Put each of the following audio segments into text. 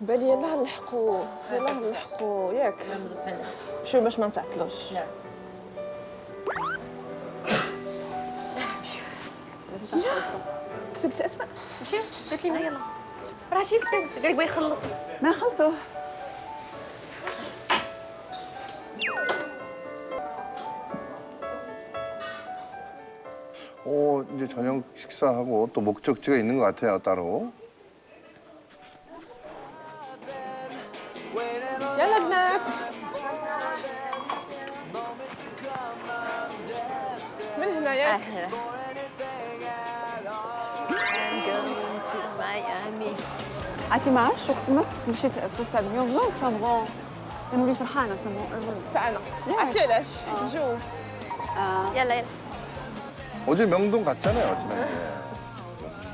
بالي يلا نلحقوا يلا نلحقوا ياك شو باش ما نتعطلوش لا. سكتي اسمع ماشي قالت لنا يلا راه شي كتب قال لك بغا يخلص ما خلصوا 오, 이제 저녁 식사하고 또 목적지가 있는 것 같아요, 따로. يلا بنات من هنا ياك اهلا I'm going to Miami عرفتي ما عرفتش وقت ما كنت مشيت في ستاد اليوم ما كنبغوا كنولي فرحانه كنبغوا تعالى عرفتي علاش الجو يلا يلا 어제 명동 갔잖아요, 지난주에.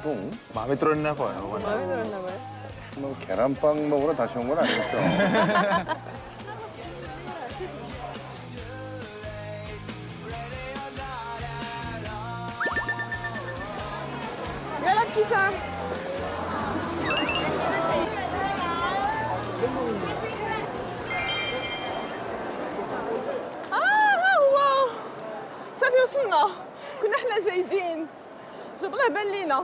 명동? 마음에 들었나 봐요. 마음에 들었나 봐요 뭐 계란빵 먹으러 다시 온 건 아니겠죠? يلا ابتسام آه ها هو صافي وصلنا كنا احنا زايدين جاب الله بان لينا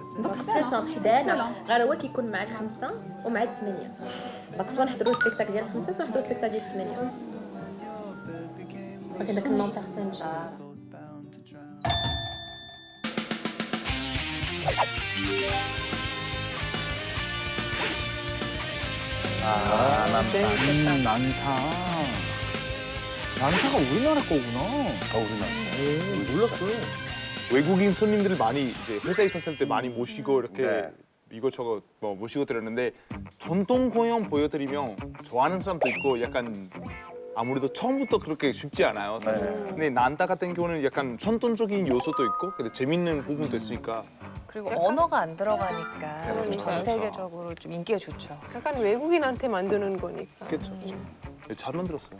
في السونتر حدانا غير هو كيكون مع الخمسه ومع الثمانيه دونك سوا نحضروا السبيكتاكل ديال الخمسه سوا نحضروا السبيكتاكل ديال الثمانيه ولكن داك النونتر سان 아, 난, 난타. 난타가 우리나라 거구나. 아, 우리나라. 오, 몰랐어요. 외국인 손님들을 많이 이제 회사에 있었을 때 많이 모시고 이렇게 네. 이것저것 뭐 모시고 드렸는데 전통 공연 보여드리면 좋아하는 사람도 있고 약간 아무래도 처음부터 그렇게 쉽지 않아요. 사실. 네. 근데 난타 같은 경우는 약간 전통적인 요소도 있고 근데 재밌는 부분도 있으니까 그리고 언어가 안 들어가니까 그렇죠. 전 세계적으로 좀 인기가 좋죠. 약간 외국인한테 만드는 거니까 그렇죠. 잘 만들었어요.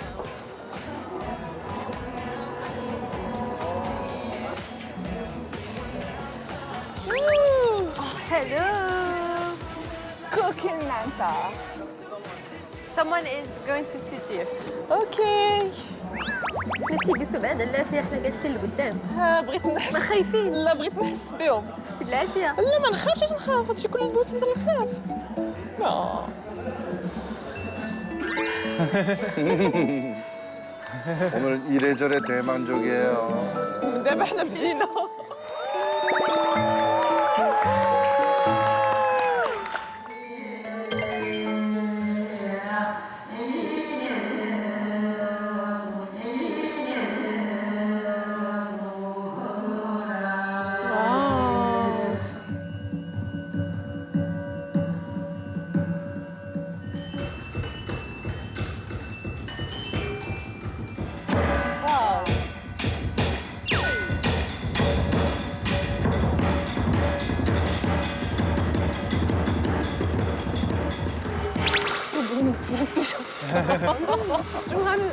كوكين نانتا Someone is going to sit here. اوكي نسي قسوا بعد لا في احنا جالسين لقدام ها بغيت نحس ما خايفين لا بغيت نحس بهم في العافيه لا ما نخافش اش نخاف هادشي كله ندوز نقدر نخاف لا 오늘 이래저래 대만족이에요. دابا حنا بدينا 집중하는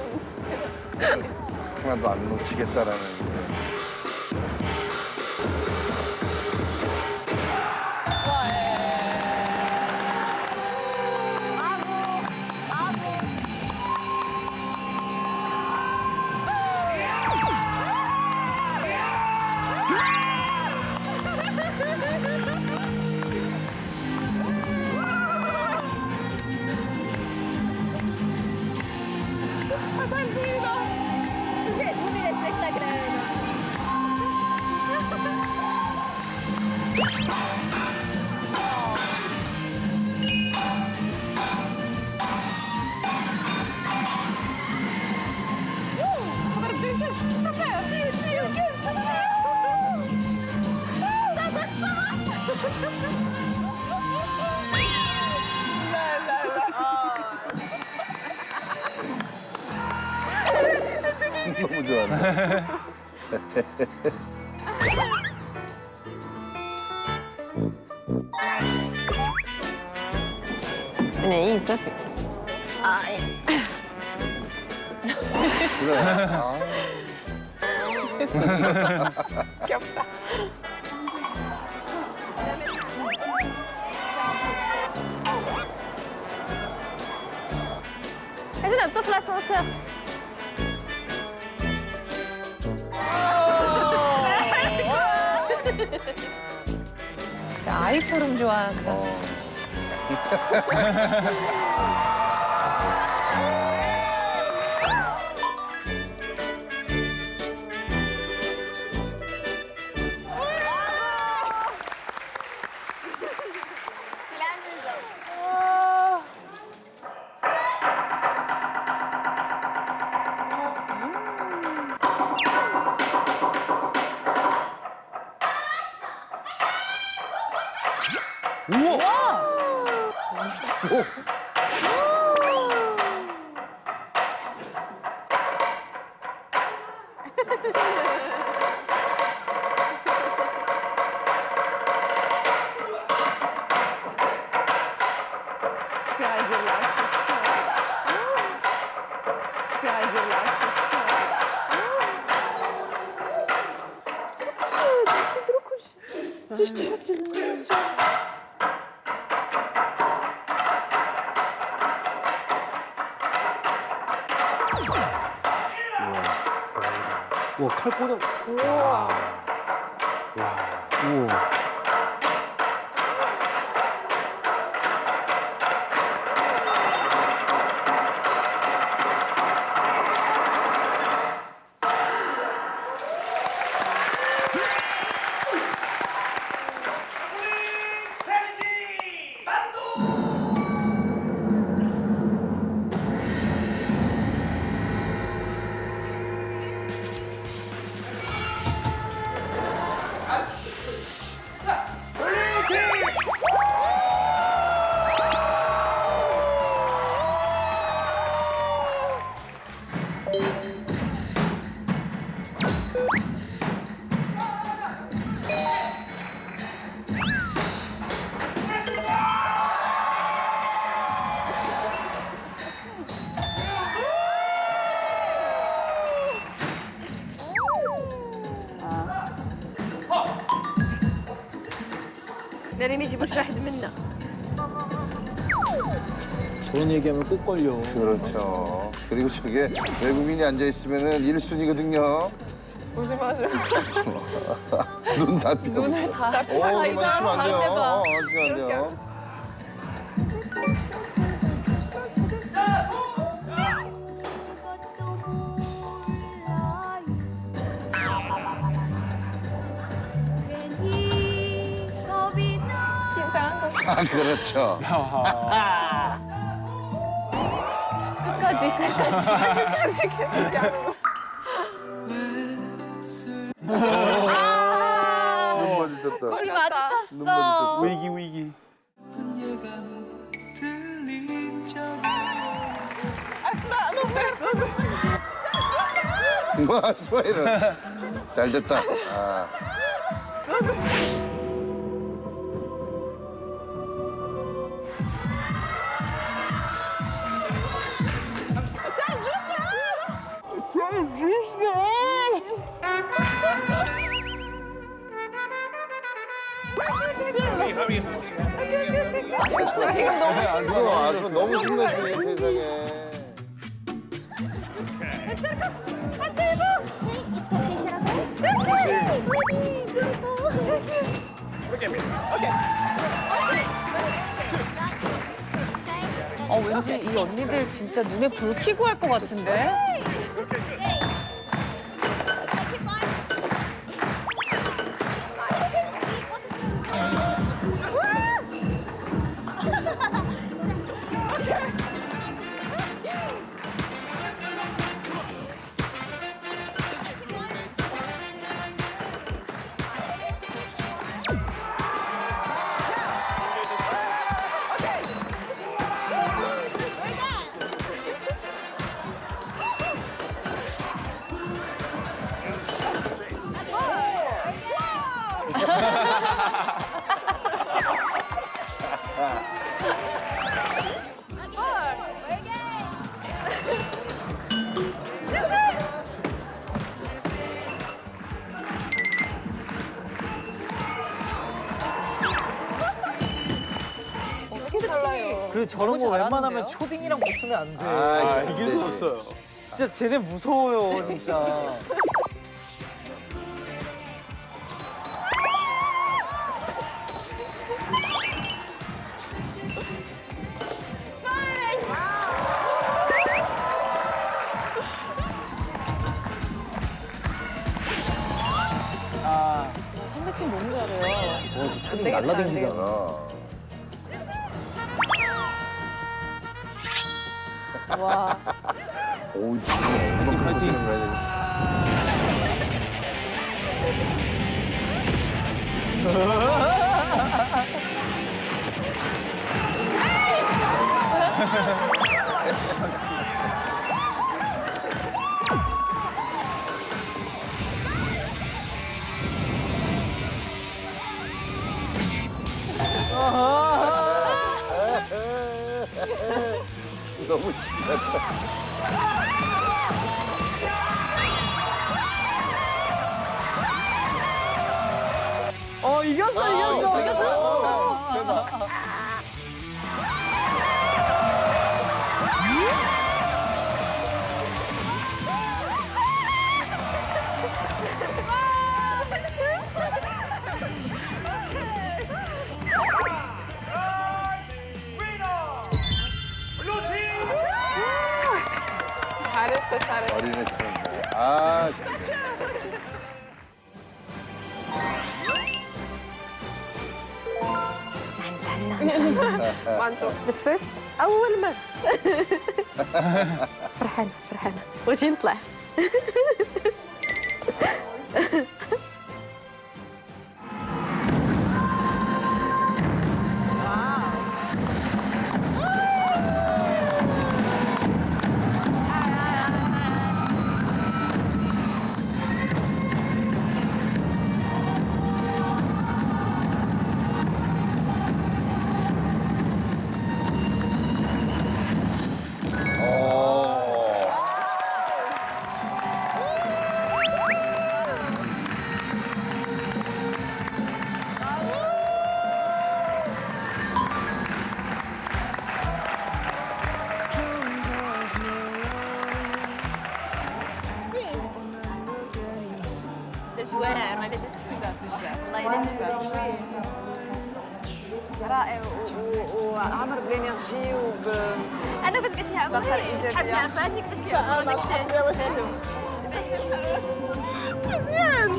하나도 안 놓치겠다라는. 너무 좋아하네. Nej, inte att vi... Aj. Sådär. Ja. Kaffe. 혜준아 또 플러스 왔어요. 아이처럼 좋아. 어. Peux Brasil. Just, just, just. 칼 꽂아. 우와. 우와. 나리 ما يجيبوش واحد منا 저런 얘기하면 꼭 걸려. 그렇죠. 그리고 저게 외국인이 앉아 있으면은 1순위거든요. 조심하세요. 눈다 피어. 눈을 다. 오, 눈만 치면 안 돼요. 다른데 봐. 어, 치면 안 돼요. 아, 그렇죠. 끝까지 끝까지. 끝까지 계속 하고. 눈 마주쳤다. 우리 눈 마주쳤어. 마주쳤어. 위기 위기. 와, 스마일은. 잘 됐다. 아. 지금 너무 이거 아주 너무 신나지, 세상에. 어 왠지 이 언니들 진짜 눈에 불 켜고 할 것 같은데. 그리고 저런 거 웬만하면 초딩이랑 붙으면 안 돼. 아, 이길 수 없어요. 진짜 쟤네 무서워요, 진짜. 날라다니잖아. 와. 오, 지금 파이팅 거야. 이겼어, 이겼어. 이겼어. 잘했어, 잘했어. 어린애처럼. 아, 진짜. 만족. The first أول مرة فرحانة فرحانة وجهي نطلع رائع وعمر بالانرجي وب أنا قلت لها الطاقه الايجابيه فاتك باش كيعطيك مزيان.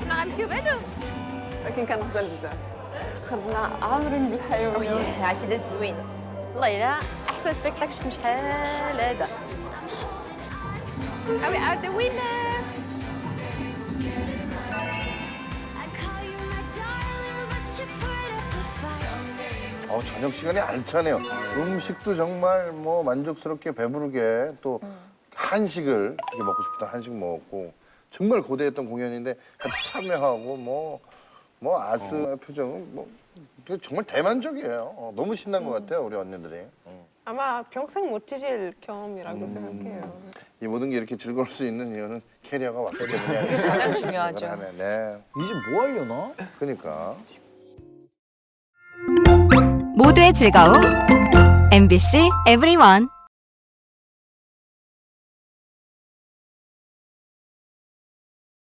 حنا غنمشيو بعدا ولكن كنغزل بزاف خرجنا عامرين بالحيويه عرفتي داز زوين. والله الا أحسن سبيكتاكل شفت شحال هذا. Are we are the winners? 어, 저녁 시간이 알차네요. 음식도 정말 뭐 만족스럽게 배부르게 또 한식을 이렇게 먹고 싶다 한식 먹었고 정말 고대했던 공연인데 같이 참여하고 뭐 뭐 아스 표정은 뭐 정말 대만족이에요. 어, 너무 신난 것 같아요 우리 언니들이. 어. 아마 평생 못 잊을 경험이라고 생각해요. 이 모든 게 이렇게 즐거울 수 있는 이유는 캐리어가 왔기 아닐까 가장 중요하죠. 네, 이제 뭐 하려나? 그러니까. 모두의 즐거움 MBC EVERYONE